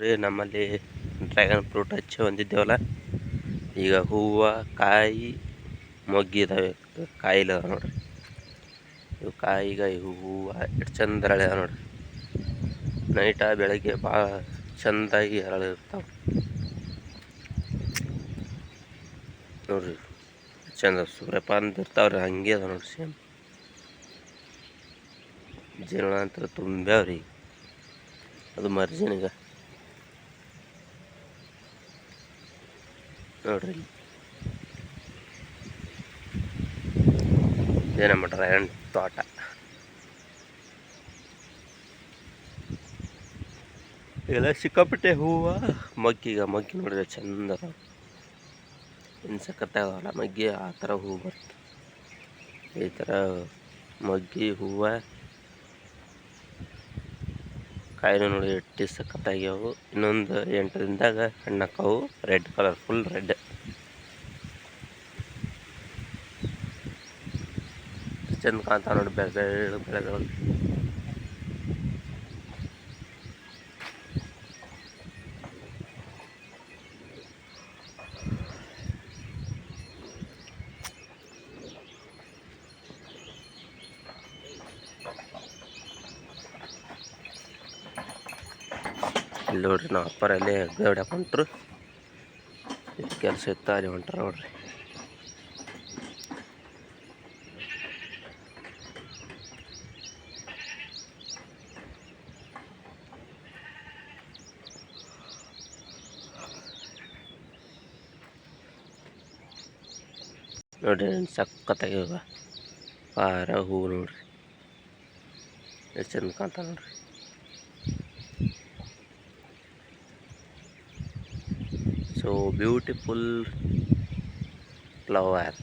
ನೋಡ್ರಿ, ನಮ್ಮಲ್ಲಿ dragon fruit ಹಚ್ಚಿ ಹೊಂದಿದ್ದೇವಲ್ಲ. ಈಗ ಹೂವು, ಕಾಯಿ ಮೊಗ್ಗಿ ಇದಾವೆ ಕಾಯಿಲೆ ಅದಾವೆ ನೋಡ್ರಿ. ಇವು ಕಾಯಿಗ ಇವು ಹೂವು ಎಷ್ಟು ಚಂದ ಅರಳ್ಯಾವ ನೋಡ್ರಿ. ನೈಟ ಬೆಳಗ್ಗೆ ಭಾಳ ಚಂದಾಗಿ ಅರಳಿರ್ತಾವೆ ನೋಡ್ರಿ, ಚಂದ ಸೂರ್ಯಪಾನ ಇರ್ತಾವ್ರಿ, ಹಂಗೆ ಅದ ನೋಡ್ರಿ ಸೇಮ್ ಜೀರ್ಣ ಅಂತ ತುಂಬ್ಯಾವ್ರಿ ಅದು ಮರ್ಜಿನಿಗ ನೋಡ್ರಿ. ಇಲ್ಲಿ. ಮಾಡ್ರ ಡ್ರ್ಯಾಗನ್ ತೋಟ. ಎಲ್ಲ ಸಿಕ್ಕಾಪಟ್ಟೆ ಹೂವು? ಮಗ್ಗಿಗ ಮಗ್ಗಿ ನೋಡಿದ್ರೆ ಚಂದ ಇನ್ನು ಸಖತ್ತಾಗಲ್ಲ ಮಗ್ಗಿ, ಆ ಥರ ಹೂವು ಬರುತ್ತೆ ಈ ಥರ ಮಗ್ಗಿ, ಹೂವು. ಕಾಯಿನೂ ನೋಡಿ ಎಟ್ಟಿ ಸಖತ್ತಾಗ್ಯಾವು. ಇನ್ನೊಂದು ಎಂಟು ದಿನದಾಗ ಹಣ್ಣಕ್ಕವು ರೆಡ್ ಕಲರ್, ಫುಲ್ ರೆಡ್. ಚಂದ ಕಾಣ್ತಾವ ನೋಡಿ ಬೆಳೆ ಬೆಳೆ ಬೆಳೆಗಳು ಇಲ್ಲಿ ನೋಡ್ರಿ ನಾವು ಅಪ್ಪರ ಅಲ್ಲೇ ಗೌಡ ಹೊಂಟ್ರು ಇದು ಕೆಲಸ ಇತ್ತು, ಅಲ್ಲಿ ಹೊಂಟ್ರ ನೋಡ್ರಿ. ನೋಡ್ರಿ ಸಖತ್ತಾಗ್ಯಾವ ಪಾರ ಹೂ ನೋಡ್ರಿ. ಎಷ್ಟು ಚಂದ ಕಾಣ್ತಾನೆ ನೋಡ್ರಿ. So beautiful flower